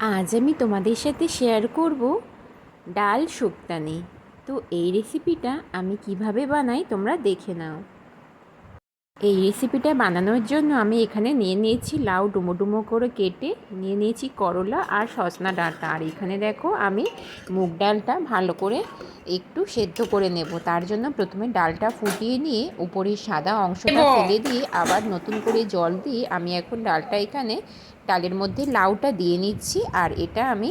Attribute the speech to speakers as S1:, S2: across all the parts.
S1: আজ আমি তোমাদের সাথে শেয়ার করব ডাল শুক্তানি। তো এই রেসিপিটা আমি কীভাবে বানাই তোমরা দেখে নাও। এই রেসিপিটা বানানোর জন্য আমি এখানে নিয়ে নিয়েছি লাউ ডুমো ডুমো করে কেটে নিয়ে নিয়েছি করলা আর সজনা ডালটা আর এখানে দেখো আমি মুগ ডালটা ভালো করে একটু সেদ্ধ করে নেব। তার জন্য প্রথমে ডালটা ফুটিয়ে নিয়ে উপরের সাদা অংশটা ফেলে দিয়ে আবার নতুন করে জল দিয়ে আমি এখন ডালটা এখানে ডালের মধ্যে লাউটা দিয়ে নিচ্ছি। আর এটা আমি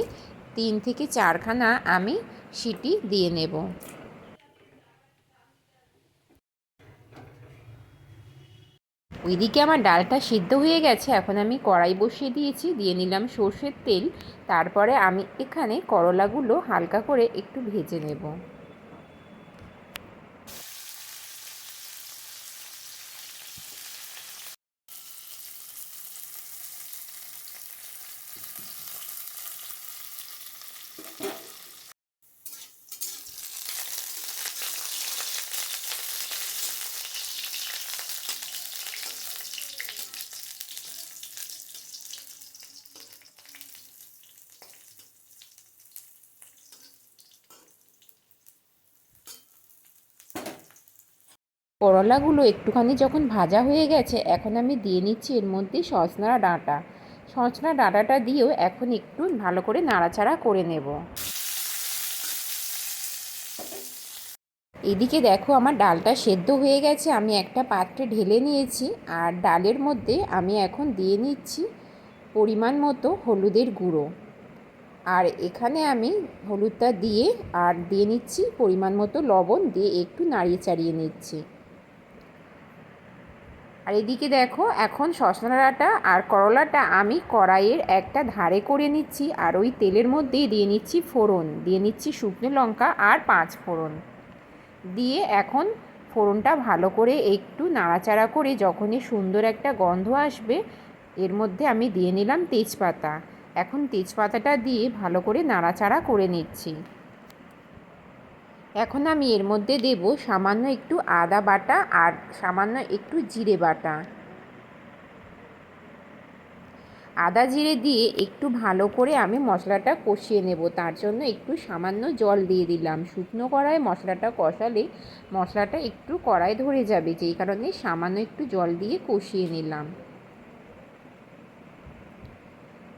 S1: তিন থেকে চারখানা আমি সিটি দিয়ে নেব। ওইদিকে আমার ডালটা সিদ্ধ হয়ে গেছে, এখন আমি কড়াই বসিয়ে দিয়েছি, দিয়ে নিলাম সর্ষের তেল, তারপরে আমি এখানে করলাগুলো হালকা করে একটু ভেজে নেব। করলাগুলো একটুখানি যখন ভাজা হয়ে গেছে, এখন আমি দিয়ে নিচ্ছি এর মধ্যে সজনা ডাঁটা। সজনা ডাঁটাটা দিয়েও এখন একটু ভালো করে নাড়াচাড়া করে নেব। এদিকে দেখো আমার ডালটা সেদ্ধ হয়ে গেছে, আমি একটা পাত্রে ঢেলে নিয়েছি, আর ডালের মধ্যে আমি এখন দিয়ে নিচ্ছি পরিমাণ মতো হলুদের গুঁড়ো। আর এখানে আমি হলুদটা দিয়ে, আর দিয়ে নিচ্ছি পরিমাণ মতো লবণ দিয়ে একটু নাড়িয়ে চাড়িয়ে নিচ্ছি। আর এদিকে দেখো, এখন শশাটা আর করলাটা আমি কড়াইয়ের একটা ধারে করে নিচ্ছি আর ওই তেলের মধ্যেই দিয়ে নিচ্ছি ফোড়ন। দিয়ে নিচ্ছি শুকনো লঙ্কা আর পাঁচ ফোড়ন। দিয়ে এখন ফোড়নটা ভালো করে একটু নাড়াচাড়া করে যখনই সুন্দর একটা গন্ধ আসবে, এর মধ্যে আমি দিয়ে নিলাম তেজপাতা। এখন তেজপাতাটা দিয়ে ভালো করে নাড়াচাড়া করে নিচ্ছি। এখন আমি এর মধ্যে দেব সামান্য একটু আদা বাটা আর সামান্য একটু জিরে বাটা। আদা জিরে দিয়ে একটু ভালো করে আমি মশলাটা কষিয়ে নেব। তার জন্য একটু সামান্য জল দিয়ে দিলাম। শুকনো কড়ায় মশলাটা কষালে মশলাটা একটু কড়ায় ধরে যাবে। যেই কারণে সামান্য একটু জল দিয়ে কষিয়ে নিলাম।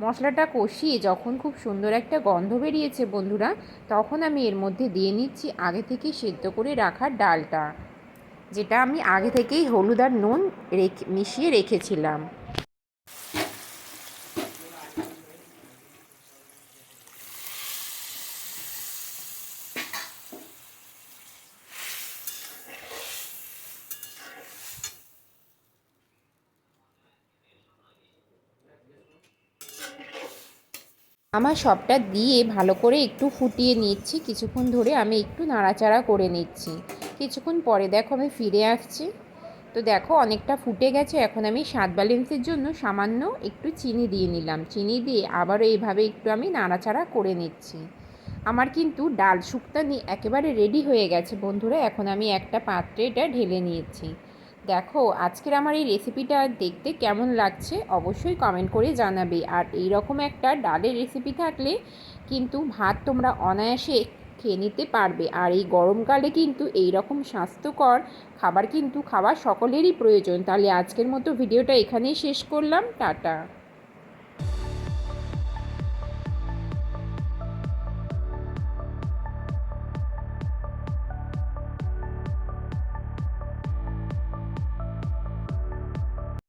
S1: মশলাটা কষিয়ে যখন খুব সুন্দর একটা গন্ধ বেরিয়েছে বন্ধুরা, তখন আমি এর মধ্যে দিয়ে নিচ্ছি আগে থেকে সেদ্ধ করে রাখার ডালটা, যেটা আমি আগে থেকেই হলুদ আর নুন রেখে, মিশিয়ে রেখেছিলাম। আমার সবটা দিয়ে ভালো করে একটু ফুটিয়ে নিচ্ছি। কিছুক্ষণ ধরে আমি একটু নাড়াচাড়া করে নিচ্ছি। কিছুক্ষণ পরে দেখো আমি ফিরে আসছি। তো দেখো অনেকটা ফুটে গেছে। এখন আমি স্বাদ ব্যালেন্সের জন্য সামান্য একটু চিনি দিয়ে নিলাম। চিনি দিয়ে আবারও এইভাবে একটু আমি নাড়াচাড়া করে নিচ্ছি। আমার কিন্তু ডাল শুক্তানি একেবারে রেডি হয়ে গেছে বন্ধুরা। এখন আমি একটা পাত্রে এটা ঢেলে নিয়েছি। দেখো, আজকের আমার এই রেসিপিটা দেখতে কেমন লাগছে অবশ্যই কমেন্ট করে জানাবে। আর এই রকম একটা ডালের রেসিপি থাকলে কিন্তু ভাত তোমরা অনায়াসে খেয়ে নিতে পারবে। আর এই গরমকালে কিন্তু এই রকম স্বাস্থ্যকর খাবার কিন্তু খাওয়া সকলেরই প্রয়োজন। তাহলে আজকের মতো ভিডিওটা এখানেই শেষ করলাম। টাটা।